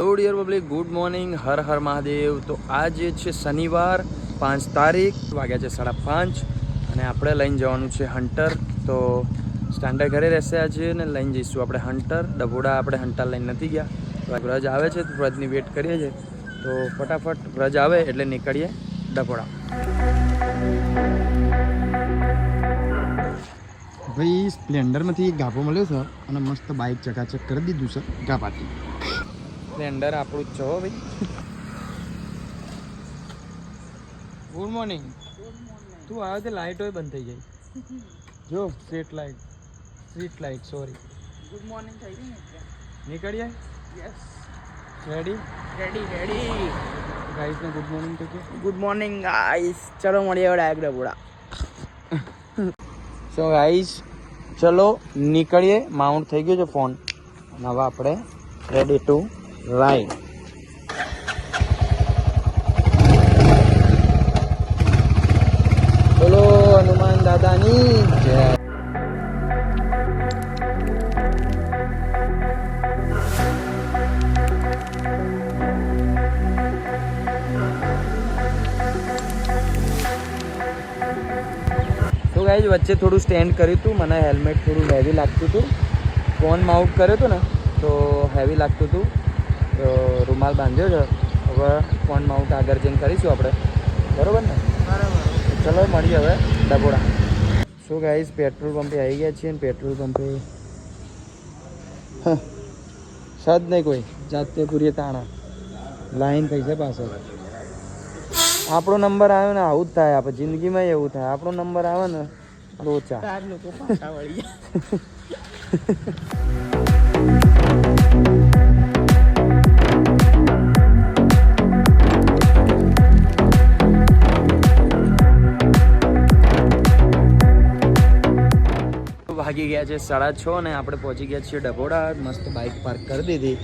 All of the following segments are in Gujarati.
Hello dear public good morning Har Har Mahadev. તો આજે છે શનિવાર, પાંચ તારીખ, વાગ્યા છે સાડા પાંચ અને આપણે લઈને જવાનું છે હન્ટર તો સ્ટાન્ડર્ડ ઘરે રહેશે આજે ને લઈને જઈશું આપણે હન્ટર ડભોડા આપણે હન્ટર લઈને નથી ગયા. તો વ્રજ આવે છે તો વ્રજની વેટ કરીએ છીએ. તો ફટાફટ વ્રજ આવે એટલે નીકળીએ ડભોડા. ભાઈ, સ્પ્લેન્ડરમાંથી ગાભો મળ્યો છે અને મસ્ત બાઇક ચકાચક કરી દીધું છે ગાભાથી. સ્પ્લેન્ડર આપણું જ છો ભાઈ. ગુડ મોર્નિંગ તું આવે તો લાઇટ હોય બંધ થઈ જાય. જો street light street light sorry good morning થઈ ગઈ ને નીકળીએ? યસ રેડી રેડી રેડી ગાઈસને ગુડ મોર્નિંગ તો કે ગુડ મોર્નિંગ ગાઈસ ચલો મળીએ ડાયરેક્ટ ડબોડા સો ગાઈસ ચલો નીકળીએ. માઉન્ટ થઈ ગયો છે ફોન નવા આપણે. રેડી ટુ રાઈડ બોલો હનુમાન દાદાની જય તો ગાઈઝ વચ્ચે થોડું સ્ટેન્ડ કર્યું હતું. મને હેલ્મેટ થોડું હેવી લાગતું હતું. ફોન માઉટ કર્યો હતો ને, તો હેવી લાગતું હતું. તો રૂમાલ બાંધ્યો છે. હવે ફોન માઉન્ટ આગળ જઈને કરીશું આપણે. બરાબર ને? ચલો મળીએ હવે ડબોડા શું ગાઈશ પેટ્રોલ પંપે આવી ગયા છીએ ને પેટ્રોલ પંપે સદ નહીં કોઈ. જાતે પૂરીએ તાણા. લાઈન થઈ છે પાછળ. આપણો નંબર આવ્યો ને આવું જ થાય આપણે જિંદગીમાં એવું થાય. આપણો નંબર આવે ને લોચા ભાગી ગયા છે સાડા છ ને આપણે પહોંચી ગયા છીએ ડભોડા. મસ્ત બાઇક પાર્ક કરી દીધી.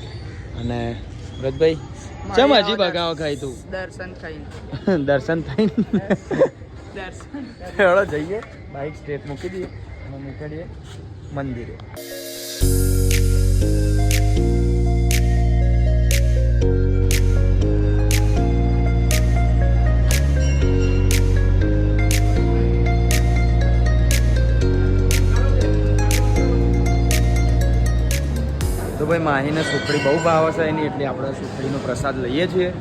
અને વ્રતભાઈ ચમ હજી બગાવો ખાઈ તું? દર્શન થઈ દર્શન થઈ દર્શન જઈએ. બાઇક સ્ટેટ મૂકી દઈએ. અને નીકળીએ મંદિરે. ભાઈ માહીને સુખડી બહુ ભાવે છે એની એટલે આપણે સુખડીનો પ્રસાદ લઈએ છીએ.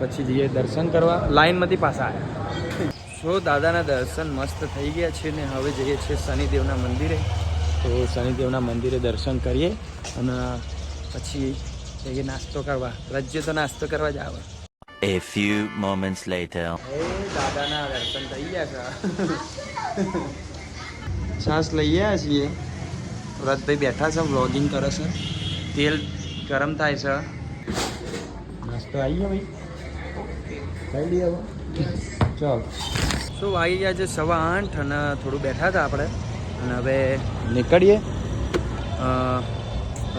પછી જઈએ દર્શન કરવા. લાઈનમાંથી પાછા આવ્યા. સો દાદાના દર્શન મસ્ત થઈ ગયા છે ને હવે જઈએ છીએ શનિદેવના મંદિરે. તો શનિદેવના મંદિરે દર્શન કરીએ અને પછી જઈએ નાસ્તો કરવા. રજ્ય તો નાસ્તો કરવા જ આવે. A few moments later. દાદાના દર્શન થઈ ગયા છે. છાસ લઈ આવ્યા છીએ. વ્રતભાઈ બેઠા છે વ્લોગિંગ કરે છે. તેલ ગરમ થાય છે. નાસ્તો આવી ગયો ભાઈ. ખાઈ લઈએ હવે. ચાલ. શું આવી ગયા છે? સવા આઠ અને થોડું બેઠા હતા આપણે. અને હવે નીકળીએ.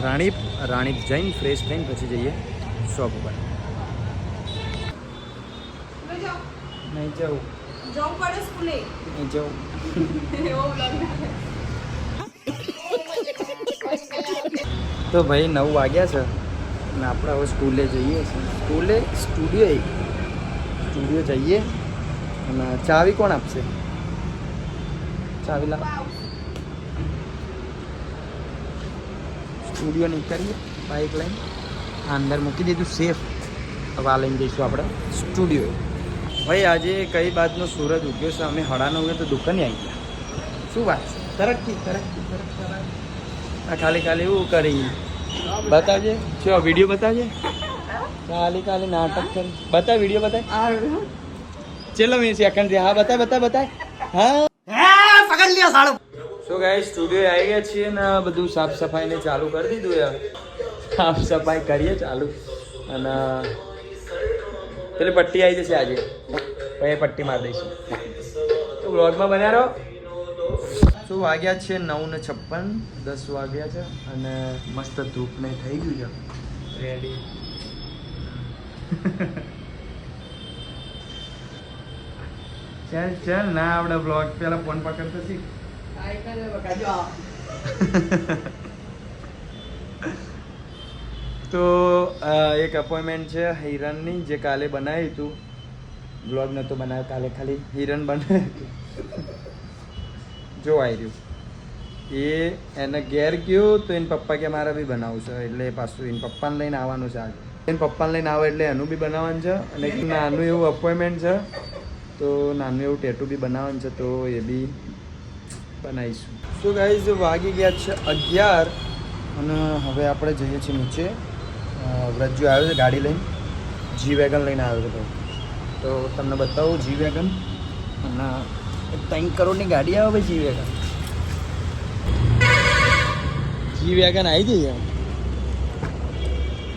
રાણીપ રાણીપ જઈને ફ્રેશ થઈને પછી જઈએ શોપ ઉપર. નહીં જવું જવું પડે સ્કૂલે. નહીં જવું એવો vlog તો ભાઈ નવ વાગ્યા છે અને આપણે હવે સ્કૂલે જઈએ છીએ. સ્કૂલે સ્ટુડિયો સ્ટુડિયો જઈએ અને ચાવી કોણ આપશે? ચાવી લાવ. સ્ટુડિયો નીકળીએ બાઇક લઈને. અંદર મૂકી દીધું, સેફ. હવે લઈને જઈશું આપણે સ્ટુડિયો. ભાઈ, આજે કઈ બાજનો સૂરજ ઉગ્યો છે? અમે હડાનો ઉગ્યો તો દુકાને આવી ગયા. શું વાત છે? તરક્કી તરક્કી તરક્કી આ ખાલી ખાલી એવું કરી બતાવજે. શું વીડિયો બતાવજે? ખાલી ખાલી નાટક કરી. બતા વીડિયો બતાય ચેલો મેં સેકન્ડથી હા બતાય બતાય બતાય હા. પકડ લ્યો સાળો સો ગાઈસ સ્ટુડિયો આવી ગયા છીએ ને બધું સાફ સફાઈ ને ચાલુ કરી દીધું યાર. સાફ સફાઈ કરીએ ચાલુ. અને પેલી પટ્ટી આવી જશે આજે. પછી પટ્ટી મારી દઈશું. તો બ્લોગમાં બન્યા રહો. શું વાગ્યા છે? નવ ને છપ્પન દસ વાગ્યા છે અને મસ્ત ધૂપ ને થઈ ગયું છે. રેડી ચાલ ચાલ ના આપણે બ્લોગ પેલા ફોન પકડતો શીખ. તો એક અપોઇન્ટમેન્ટ છે હિરણની જે કાલે બનાવ્યું હતું. બ્લોગ નહોતો બનાવ્યો કાલે ખાલી હિરણ બનાવ્યું હતું. જો આવી રહ્યું. એ એને ઘેર ગયો તો એને પપ્પા કે મારે બી બનાવવું છે. એટલે પાછું એને પપ્પાને લઈને આવવાનું છે આજે. એને પપ્પાને લઈને આવે એટલે એનું બી બનાવવાનું છે અને નાનું એવું અપોઇન્ટમેન્ટ છે. તો નાનું એવું ટેટુ બી બનાવવાનું છે તો એ બી બનાવીશું. સો ગાઈઝ વાગી ગયા છે અગિયાર અને હવે આપણે જઈએ છીએ નીચે. વ્રજ્જુ આવ્યો છે ગાડી લઈને. જી વેગન લઈને આવ્યો છે તો. તમને બતાવું જી વેગન અને ત્રણ કરોડની ગાડી આવે ભાઈ જી વેગન જી વેગન આવી જઈએ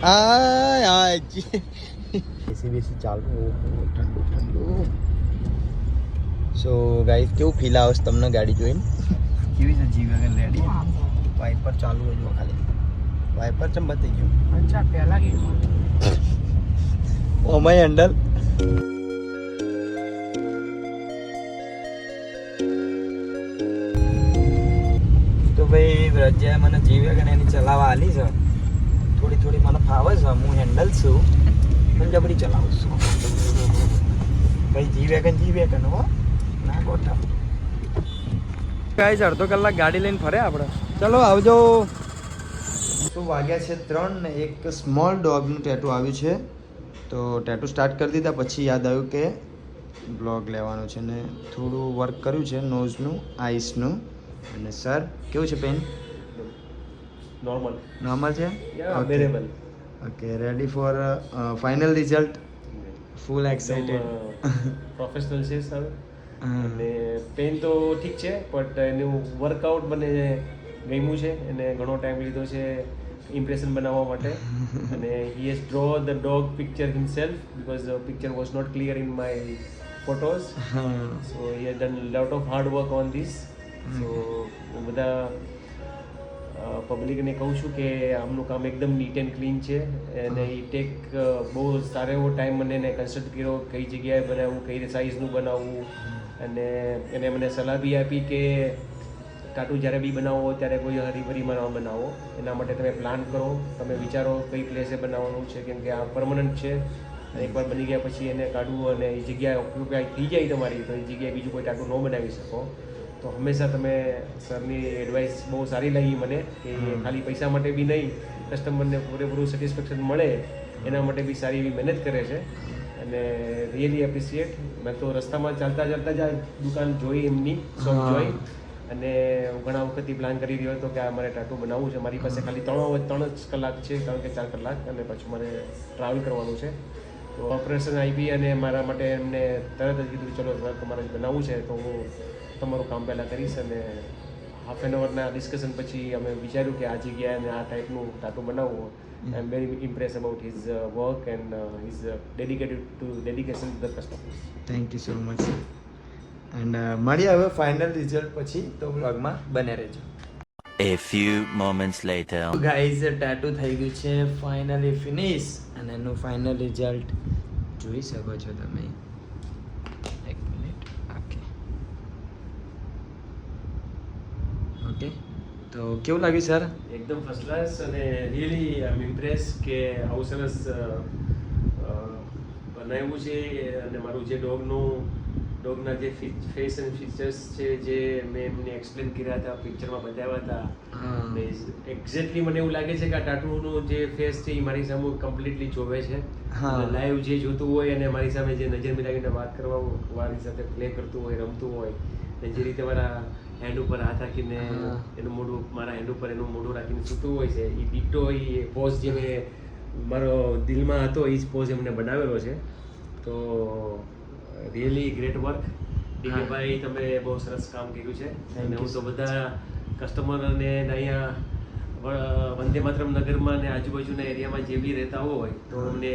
આય આય એસી બેસી ચાલુ. ઠંડુ ઠંડુ. સો ગાઈઝ કેવું ફીલ આવશે તમને ગાડી જોઈને? કેવી છે જી વેગન રેડી વાઇપર ચાલુ હોય જો ખાલી. વાઇપર ચમ બતાવી ગયું? અચ્છા પહેલા ઓમાય હેન્ડલ વ્રજ્યાએ મને જી વેગન એની ચલાવવા આલી છે. થોડી થોડી મને ફાવે છે હું હેન્ડલ છું. પણ જબરી ચલાવું છું. ભાઈ જી વેગન જી વેગન હો? ના ગોઠા ગાઈસ અડધો કલાક ગાડી લઈને ફરે આપણે. ચલો આવજો. તો વાગ્યા છે ત્રણ ને એક સ્મોલ ડોગનું ટેટુ આવ્યું છે. તો ટેટુ સ્ટાર્ટ કરી દીધા પછી યાદ આવ્યું કે બ્લોગ લેવાનું છે ને થોડું વર્ક કર્યું છે નોઝનું આઈસનું અને સર કેવું છે પેન normal. નોર્મલ છે? Available okay ready for final result full excited professional છે સર. અને પેન તો ઠીક છે બટ એનું વર્કઆઉટ મને ગમ્યું છે. એને ઘણો ટાઈમ લીધો છે ઇમ્પ્રેશન બનાવવા માટે. અને he has draw the dog picture himself because the picture was not clear in my photos so he has done lot of hard work on this so બધા પબ્લિકને કહું છું કે આમનું કામ એકદમ નીટ એન્ડ ક્લીન છે. અને એ ટેક બહુ સારો એવો ટાઈમ મને એને કન્સલ્ટ કર્યો કઈ જગ્યાએ બનાવવું કઈ સાઇઝનું બનાવવું. અને એને મને સલાહ બી આપી કે ટાટુ જ્યારે બી બનાવો ત્યારે કોઈ હરીભરીમાં ન બનાવો. એના માટે તમે પ્લાન કરો. તમે વિચારો કઈ પ્લેસે બનાવવાનું છે કેમ કે આ પરમનન્ટ છે. અને એકવાર બની ગયા પછી એને કાઢવું અને એ જગ્યાએ ઓક્યુપાય થઈ જાય તમારી તો એ જગ્યાએ બીજું કોઈ ટાટુ ન બનાવી શકો. તો હંમેશા તમે સરની એડવાઇસ બહુ સારી લાગી મને કે ખાલી પૈસા માટે બી નહીં કસ્ટમરને પૂરેપૂરું સેટિસ્ફેક્શન મળે એના માટે બી સારી એવી મહેનત કરે છે. અને રિયલી એપ્રિસિએટ મેં તો રસ્તામાં ચાલતા ચાલતા જ આ દુકાન જોઈ એમની શોપ જોઈ. અને હું ઘણા વખતથી પ્લાન કરી રહ્યો હતો કે આ મારે ટાટુ બનાવવું છે. મારી પાસે ખાલી ત્રણ ત્રણ જ કલાક છે કારણ કે ચાર કલાક અને પછી મારે ટ્રાવેલ કરવાનું છે. તો ઓપરેશન આવી અને મારા માટે એમને તરત જ કીધું ચલો સર તમારે બનાવવું છે. તો હું તમારું કામ પહેલાં કરીશ અને હાફ એન અવરના ડિસ્કશન પછી અમે વિચાર્યું કે આ જગ્યાએ અને આ ટાઈપનું ટાટું બનાવવું. I am very impress about his work and his dedicated to dedication to the customer thank you so much and મળીએ હવે ફાઇનલ રિઝલ્ટ પછી તો બ્લોગમાં બને રહેજો. A few moments later. Guys tattoo થઈ ગયું છે ફાઇનલી ફિનિશ અને એનું ફાઇનલ રિઝલ્ટ જોઈ શકો છો તમે એક મિનિટ ઓકે ઓકે તો કેવું લાગ્યું સર એકદમ ફર્સ્ટ ક્લાસ અને રિયલી આઈ ઇમ્પ્રેસ કે આવું સરસ બનાવ્યું છે અને મારું જે ડોગનું ડોગના જે ફેસ એન્ડ ફીચર્સ છે જે મેં એમને એક્સપ્લેન કર્યા હતા પિક્ચરમાં બતાવ્યા હતા. એક્ઝેક્ટલી મને એવું લાગે છે કે આ ટાટુનું જે ફેસ છે એ મારી સામે કમ્પ્લીટલી જોવે છે. લાઈવ જે જોતું હોય અને મારી સામે જે નજર મિલાવીને વાત કરવા મારી સાથે પ્લે કરતું હોય રમતું હોય ને જે રીતે મારા હેન્ડ ઉપર હાથ રાખીને એનું મોઢું મારા હેન્ડ ઉપર એનું મોઢું રાખીને સૂતું હોય છે. એ બીટો એ પોઝ જે મેં મારો દિલમાં હતો એ જ પોઝ એમને બનાવેલો છે. તો રિયલી ગ્રેટ વર્ક ડીકેભાઈ તમે બહુ સરસ કામ કર્યું છે. અને હું તો બધા કસ્ટમરને અહીંયા વંદે માતરમ નગરમાં ને આજુબાજુના એરિયામાં જે બી રહેતા હોય તો અમને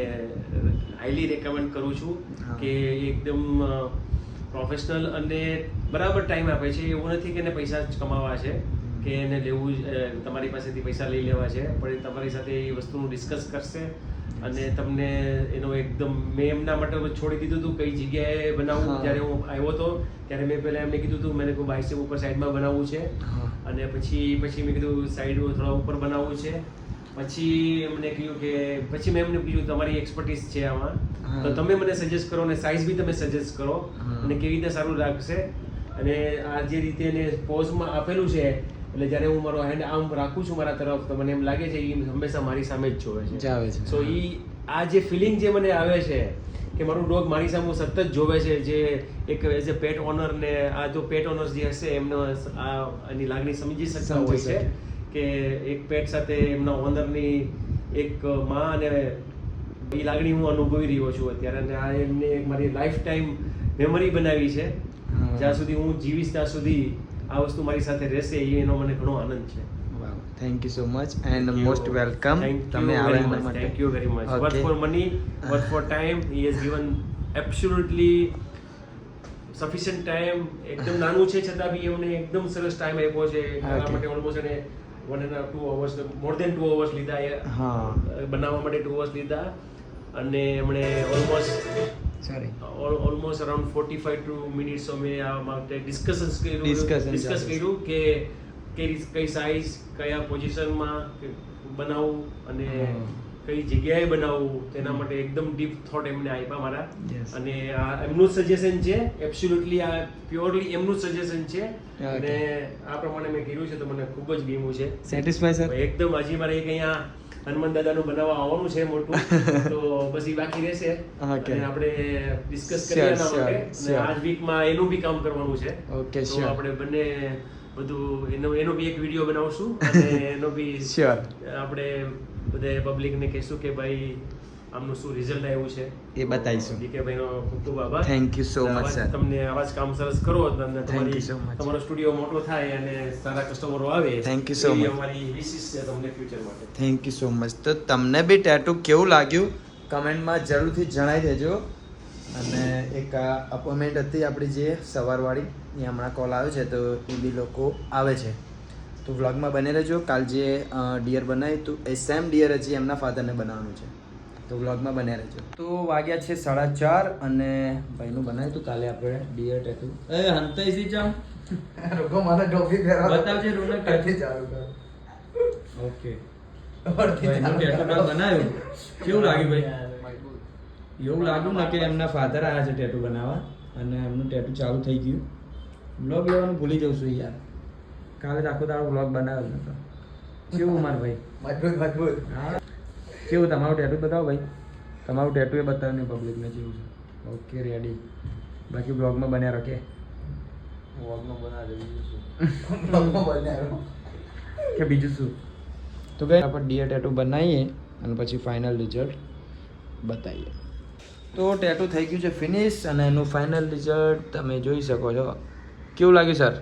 હાઈલી રેકમેન્ડ કરું છું. કે એકદમ પ્રોફેશનલ અને બરાબર ટાઈમ આપે છે. એવું નથી કે એને પૈસા જ કમાવા છે કે એને લેવું જ, તમારી પાસેથી પૈસા લઈ લેવા છે પણ એ તમારી સાથે એ વસ્તુનું ડિસ્કસ કરશે અને તમને એનો એકદમ મેં એમના માટે છોડી દીધું હતું કઈ જગ્યાએ બનાવવું જ્યારે હું આવ્યો હતો ત્યારે મેં પહેલાં એમને કીધું હતું મેં કોઈ બાઇસેપ ઉપર સાઈડમાં બનાવવું છે. અને પછી પછી મેં કીધું સાઈડ થોડા ઉપર બનાવવું છે. પછી એમને કહ્યું કે પછી મેં એમને કીધું તમારી એક્સપર્ટીસ છે આમાં તો તમે મને સજેસ્ટ કરો અને સાઇઝ બી તમે સજેસ્ટ કરો. અને કેવી રીતે સારું લાગશે અને આ જે રીતે એને પોઝમાં આપેલું છે એટલે જ્યારે હું મારો હેન્ડ આમ રાખું છું મારા તરફ તો મને એમ લાગે છે એ હંમેશા મારી સામે જ જોવે છે. સો ઈ આ જે ફિલિંગ જે મને આવે છે કે મારું ડોગ મારી સામે સતત જોવે છે જે એક એઝ એ પેટ ઓનર ને આ જો પેટ ઓનર્સ જે હશે એમનો આ એની લાગણી સમજી શકતા હોય છે. કે એક પેટ સાથે એમના ઓનરની એક માં અને એ લાગણી હું અનુભવી રહ્યો છું અત્યારે. અને આ એમને મારી લાઈફ ટાઈમ મેમરી બનાવી છે. જ્યાં સુધી હું જીવીશ ત્યાં સુધી આ વસ્તુ મારી સાથે રહેશે એનો મને ઘણો આનંદ છે. Thank you so much and most welcome તમે આવ્યા માટે. Thank you very much. What Okay. for money, what for time. He has given absolutely sufficient એકદમ નાનું છે છતાં બી એમને એકદમ સરસ ટાઈમ આપ્યો છે. એટલા માટે ઓલમોસ્ટ એને one and two hours more than two hours લીધા એ. હા. બનાવવા માટે ટુ અવર્સ લીધા. અને એમણે almost sorry almost around forty five to minutes અમે આ માટે ડિસ્કશન્સ કર્યું. ડિસ્કસ કર્યું કે કઈ કઈ સાઇઝ કયા પોઝિશનમાં બનાવવું અને. કઈ જગ્યાએ બનાવવું તેના માટે એકદમ ડીપ થોટ એમને આપ્યા મારા. અને આ એમનું સજેશન છે એબ્સોલ્યુટલી આ પ્યોરલી એમનું સજેશન છે. અને આ પ્રમાણે મેં કર્યું છે તો મને ખૂબ જ ગમ્યું છે. સેટિસ્ફાય સર એકદમ હજી મારે એક અહીંયા હનુમાન દાદાનું બનાવવા આવવાનું છે મોટું. તો બસ એ બાકી રહેશે. અને આપણે ડિસ્કસ કરીએ એના માટે. અને આજ વીકમાં એનું બી કામ કરવાનું છે. ઓકે તો આપણે બંને બધું એનો એનો બી એક વીડિયો બનાવશું. અને એનો બી. આપણે બધે પબ્લિકને કહીશું કે ભાઈ આમનું શું રિઝલ્ટ આવ્યું છે? એ બતાવીશું. કે ભાઈનો ખૂબ ખૂબ આભાર. Thank you so much sir તમને આવા જ કામ સરસ કરો અને તમારી. તમારો સ્ટુડિયો મોટો થાય અને સારા કસ્ટમરો આવે. થેન્ક યુ સો મચ અમારી વિશિષ છે તમને ફ્યુચર માટે. થેન્ક યુ સો મચ તો તમને બી ટેટુ કેવું લાગ્યું? કમેન્ટમાં જરૂરથી જણાવી દેજો. અને એક અપોઇન્ટમેન્ટ હતી આપણી જે સવારવાળી એ હમણાં કોલ આવ્યો છે તો એ બી લોકો આવે છે. તો વ્લોગમાં બને રહેજો. કાલ જે ડિયર બનાવ્યું હતું એ સેમ ડિયર હજી એમના ફાધરને બનાવવાનું છે. તો વ્લોગમાં બને રહેજો. તો વાગ્યા છે સાડા ચાર અને ભાઈનું બનાવ્યું હતું કાલે આપણે ડિયર ટેટુ. એ હંતાઈ સી ચામ? રોકો મારા ટોપી પહેરવા. બતાવજે રોનક ક્યાંથી ચાલુ કર. ઓકે. ભાઈનું ટેટુ. બનાવ્યું? કેવું લાગ્યું ભાઈ? એવું લાગ્યું ને કે એમના ફાધર આવ્યા છે ટેટુ બનાવવા અને એમનું ટેટુ ચાલુ થઈ ગયું. બ્લોગ લેવાનું ભૂલી જઉં છું યાર. કાલે આખો તારો બ્લોગ બનાવ્યો નતો. કેવું માર ભાઈ? મજબૂત મજબૂત. હા. કેવું તમારું ટેટુ બતાવો ભાઈ? તમારું ટેટુ એ બતાવો ને પબ્લિકને જેવું છે. ઓકે રેડી બાકી બ્લોગમાં બન્યા રાખે લોકો બનાવ્યો. કે બીજું શું? તો કઈ આપણે ડીએ ટેટુ બનાવીએ અને પછી ફાઇનલ રિઝલ્ટ બતાવીએ. તો ટેટુ થઈ ગયું છે ફિનિશ અને એનું ફાઇનલ રિઝલ્ટ તમે જોઈ શકો છો. કેવું લાગ્યું સર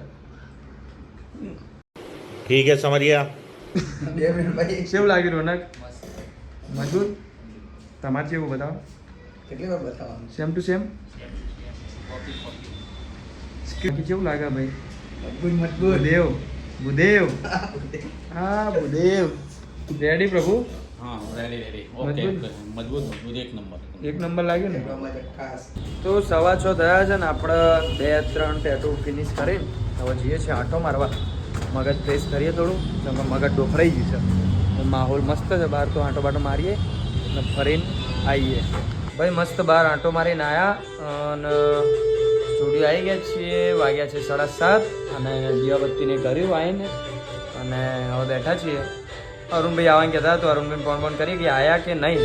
ठीक है समझिए બે મિનિટ ભાઈ કેવું લાગ્યું રોનક મજબૂત તમારે કેવું બતાવો કેટલી વાર બતાવવાનું સેમ ટુ સેમ કેવું લાગે ભાઈ મજબૂત મજબૂત ભૂદેવ ભૂદેવ હા ભૂદેવ રેડી પ્રભુ हाँ रेडी रेडी मजबूत? ओके मजबूत मजबूत एक नंबर એક નંબર લાગ્યો ને એટલામાં જ ખાસ તો સવા છ થયા છે ને આપણે બે ત્રણ ટેટુ ફિનિશ કરીને હવે જઈએ છીએ આંટો મારવા મગજ ફ્રેશ કરીએ થોડું. તો મગજ ડોફરાઈ ગયું છે. માહોલ મસ્ત છે. બહાર તો આંટો બાટો મારીએ અને ફરીને આવીએ ભાઈ મસ્ત બહાર આંટો મારીને આવ્યા અને સ્ટુડિયો આવી ગયા છીએ. વાગ્યા છે સાડા સાત અને દિયાબત્તીને કર્યું આવીને અને હવે બેઠા છીએ. અરુણભાઈ આવવાનું કહેતા તો અરુણભાઈ ફોન ફોન કરી કે આયા કે નહીં?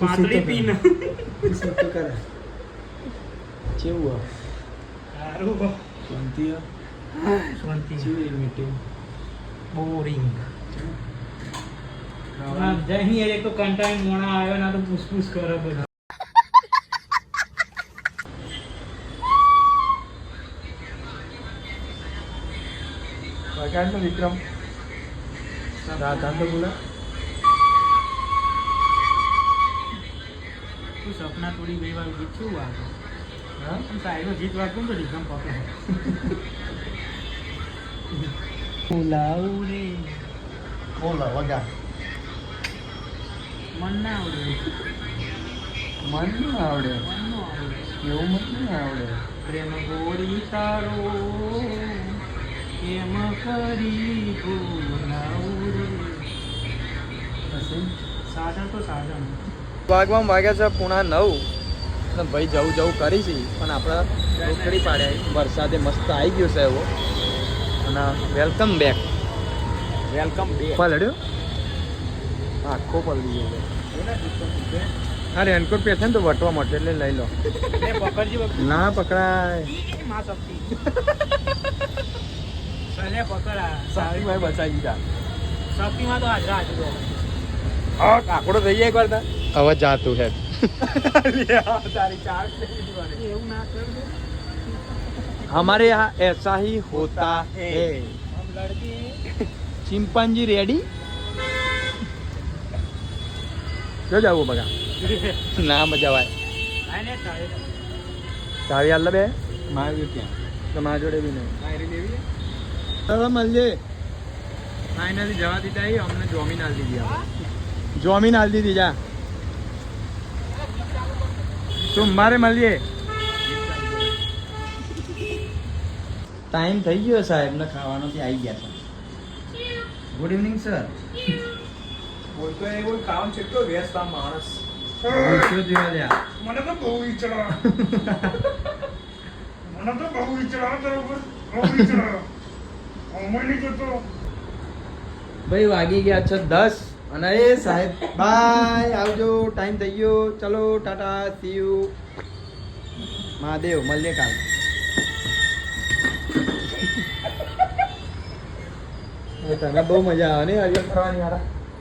પાતળી પીન. કેવું શાંતિ શાંતિ બોરિંગ જઈ એક તો કંટાળી મોણા આવ્યો ના તો પૂછપૂછ કરે બધા. વગાડનો વિક્રમ. રાધા તો બોલા. તું સપના થોડી બે વાર ગીત શું વાગે હા? સાઈડમાં ગીત વાગતું તો રીકમ પકડે બોલાવું રે બોલો વગા મન ના આવડે મન ના આવડે એવું મન ના આવડે પ્રેમ ગોરી તારો કેમ કરી બોલાવું સાધન તો સાધન વાગવામાં વાગ્યા છે પૂણા નવ. ભાઈ જવું જવું કરી છે. પણ આપણે રોકડી પાડ્યા વરસાદે મસ્ત આવી ગયો છે એવો. અને વેલકમ બેક. વેલકમ બે પલડ્યો આખો પલળી ગયો હા રેનકોટ પહેરશે ને તો વટવા માટે એટલે લઈ લો. એ પકડજી બાપુ. ના પકડાય. માં શક્તિ સલે પકડા સારીભાઈ બચાવી દીધા. શક્તિમાં તો હાજરા હાજર. કાકડો થઈ જાય એકવાર હવે જાતું હે. તારી ચાર એવું ના કરજો हमारे यहाँ ऐसा ही होता है हम लड़के चिंपांजी रेडी જો જાવું બગા ના મજા આવે આય ને તારે ચાવી આલ બે માર્યો ક્યાં તો મારા જોડે બી નહીં ડાયરી લેવી ચાલો મળીએ ફાઇનલી જવા દીધા એ અમને જોમીન આલ દીધી આપણે જોમીન આલ દીધી જા સોમવારે મળીએ ટાઈમ થઈ ગયો સાહેબ ને ખાવાનો ત્યાં આવી ગયા છે. ગુડ ઇવનિંગ સર બોલતો એ કામ છે તો વ્યસ્ત આ માણસ. પૂછ્યો જોયા લ્યા મને તો બહુ વિચાર મને તો બહુ વિચાર તારા બહુ વિચાર અમર જતો ભાઈ વાગી ગયા છે દસ. અને એ સાહેબ બાય આવજો ટાઈમ થઈ ગયો. ચલો ટાટા સી યુ મહાદેવ મળીએ કાલ. તને બહુ મજા આવે ને હરિયમ ફરવાની યાર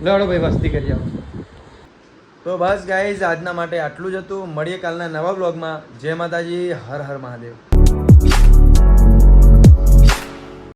લડો ભાઈ, મસ્તી કરી આવો. તો બસ ગાઈઝ આજના માટે આટલું જ હતું. મળીએ કાલના નવા બ્લોગમાં જય માતાજી, હર હર મહાદેવ.